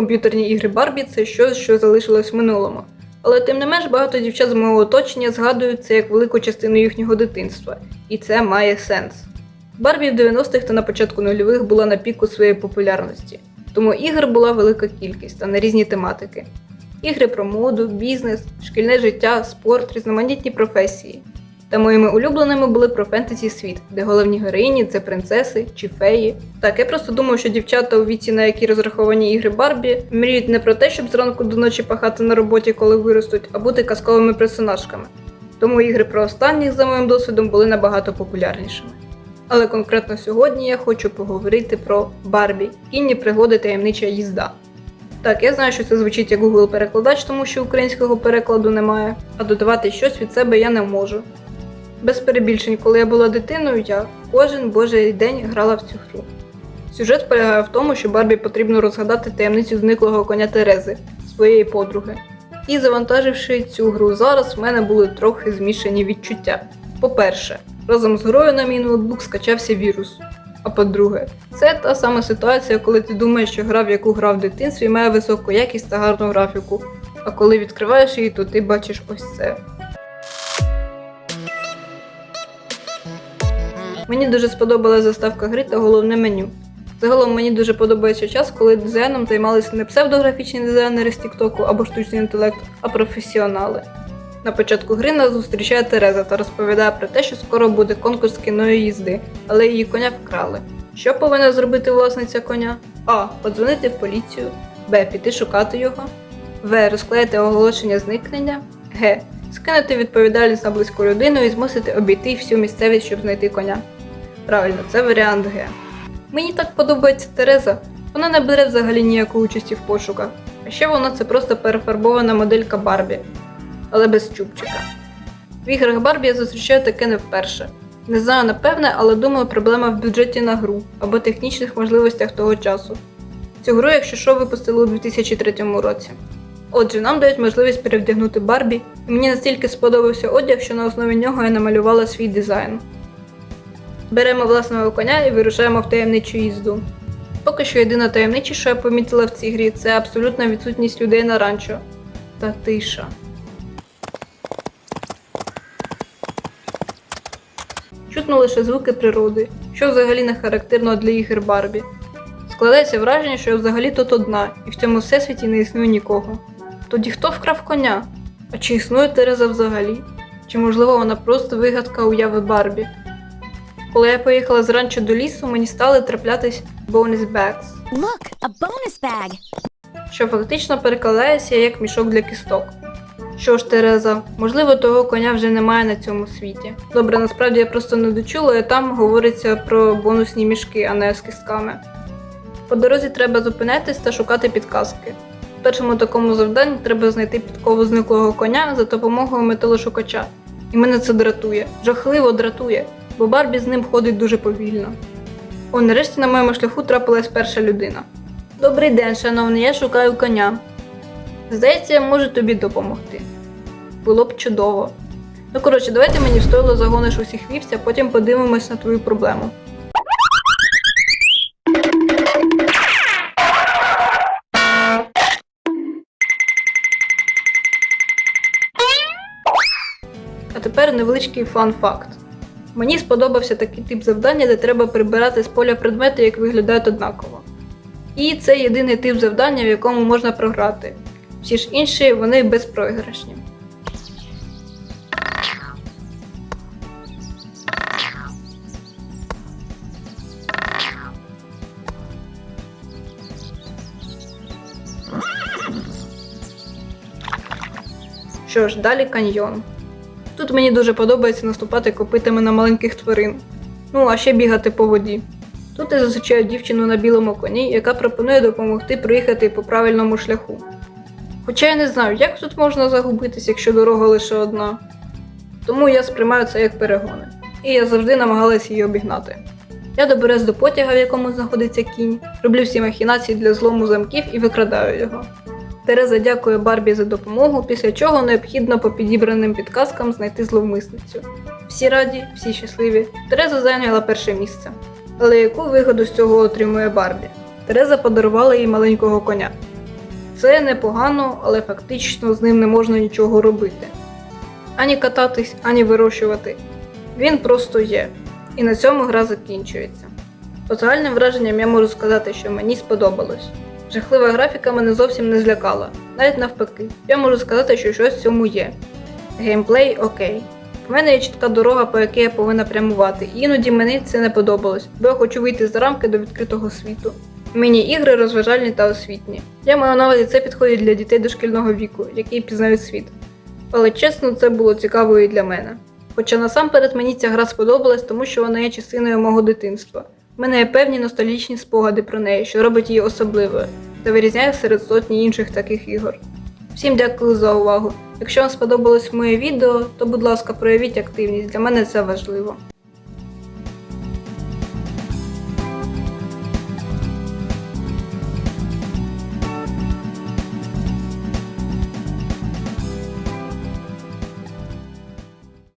Комп'ютерні ігри Барбі це щось, що залишилось в минулому. Але тим не менш багато дівчат з мого оточення згадують це як велику частину їхнього дитинства, і це має сенс. Барбі в 90-х та на початку нульових була на піку своєї популярності, тому ігор була велика кількість та на різні тематики. Ігри про моду, бізнес, шкільне життя, спорт, різноманітні професії. Та моїми улюбленими були про фентезі світ, де головні героїні це принцеси чи феї. Так, я просто думав, що дівчата у віці, на які розраховані ігри Барбі, мріють не про те, щоб зранку до ночі пахати на роботі, коли виростуть, а бути казковими персонажками. Тому ігри про останніх, за моїм досвідом, були набагато популярнішими. Але конкретно сьогодні я хочу поговорити про Барбі, кінні пригоди таємнича їзда. Так, я знаю, що це звучить як Google перекладач, тому що українського перекладу немає, а додавати щось від себе я не можу. Без перебільшень, коли я була дитиною, я кожен божий день грала в цю гру. Сюжет полягає в тому, що Барбі потрібно розгадати таємницю зниклого коня Терези, своєї подруги. І завантаживши цю гру зараз, в мене були трохи змішані відчуття. По-перше, разом з грою на мій ноутбук скачався вірус. А по-друге, це та сама ситуація, коли ти думаєш, що гра, в яку грав в дитинстві, має високу якість та гарну графіку. А коли відкриваєш її, то ти бачиш ось це. Мені дуже сподобалася заставка гри та головне меню. Загалом мені дуже подобається час, коли дизайном займалися не псевдографічні дизайнери з Тіктоку або штучний інтелект, а професіонали. На початку гри нас зустрічає Тереза та розповідає про те, що скоро буде конкурс кіної їзди, але її коня вкрали. Що повинна зробити власниця коня? А. Подзвонити в поліцію, Б. Піти шукати його, В. Розклеїти оголошення зникнення, Г. Скинути відповідальність на близьку людину і змусити обійти всю місцевість, щоб знайти коня. Правильно, це варіант Г. Мені так подобається Тереза. Вона не бере взагалі ніякої участі в пошуках. А ще вона це просто перефарбована моделька Барбі, але без чубчика. В іграх Барбі я зустрічаю таке не вперше. Не знаю напевне, але думаю, проблема в бюджеті на гру або технічних можливостях того часу. Цю гру, якщо що, випустили у 2003 році. Отже, нам дають можливість перевдягнути Барбі, і мені настільки сподобався одяг, що на основі нього я намалювала свій дизайн. Беремо власного коня і вирушаємо в таємничу їзду. Поки що єдина таємнича, що я помітила в цій грі, це абсолютна відсутність людей на ранчо. Та тиша. Чутно лише звуки природи, що взагалі не характерно для ігор Барбі. Складається враження, що я взагалі тут одна, і в цьому всесвіті не існує нікого. Тоді хто вкрав коня? А чи існує Тереза взагалі? Чи можливо вона просто вигадка уяви Барбі? Коли я поїхала з ранчо до лісу, мені стали траплятись bonus bags, Look, a bonus bag. що фактично перекладається як мішок для кісток. Що ж, Тереза, можливо, того коня вже немає на цьому світі. Добре, насправді я просто не дочула, і там говориться про бонусні мішки, а не з кістками. По дорозі треба зупинятись та шукати підказки. В першому такому завданні треба знайти підкову зниклого коня за допомогою металошукача. І мене це дратує, жахливо дратує, бо Барбі з ним ходить дуже повільно. О, нарешті на моєму шляху трапилась перша людина. Добрий день, шановний, я шукаю коня. Здається, я можу тобі допомогти. Було б чудово. Ну коротше, давайте мені в стойло загониш усіх вівця, потім подивимось на твою проблему. А тепер невеличкий фан-факт. Мені сподобався такий тип завдання, де треба прибирати з поля предмети, як виглядають однаково. І це єдиний тип завдання, в якому можна програти. Всі ж інші вони безпроіграшні. Що ж, далі каньйон. Тут мені дуже подобається наступати копитами на маленьких тварин. Ну, а ще бігати по воді. Тут я зустрічаю дівчину на білому коні, яка пропонує допомогти проїхати по правильному шляху. Хоча я не знаю, як тут можна загубитись, якщо дорога лише одна. Тому я сприймаю це як перегони. І я завжди намагалась її обігнати. Я доберусь до потяга, в якому знаходиться кінь, роблю всі махінації для злому замків і викрадаю його. Тереза дякує Барбі за допомогу, після чого необхідно по підібраним підказкам знайти зловмисницю. Всі раді, всі щасливі. Тереза зайняла перше місце. Але яку вигоду з цього отримує Барбі? Тереза подарувала їй маленького коня. Це непогано, але фактично з ним не можна нічого робити. Ані кататись, ані вирощувати. Він просто є. І на цьому гра закінчується. По загальним враженням я можу сказати, що мені сподобалось. Жахлива графіка мене зовсім не злякала, навіть навпаки. Я можу сказати, що щось в цьому є. Геймплей окей. В мене є чітка дорога, по якій я повинна прямувати, і іноді мені це не подобалось, бо я хочу вийти з рамки до відкритого світу. Міні-ігри розважальні та освітні. Я маю на увазі, це підходить для дітей дошкільного віку, які пізнають світ. Але чесно, це було цікаво і для мене. Хоча насамперед мені ця гра сподобалась, тому що вона є частиною мого дитинства. Мене є певні ностальгічні спогади про неї, що робить її особливою та вирізняє серед сотні інших таких ігор. Всім дякую за увагу. Якщо вам сподобалось моє відео, то будь ласка, проявіть активність, для мене це важливо.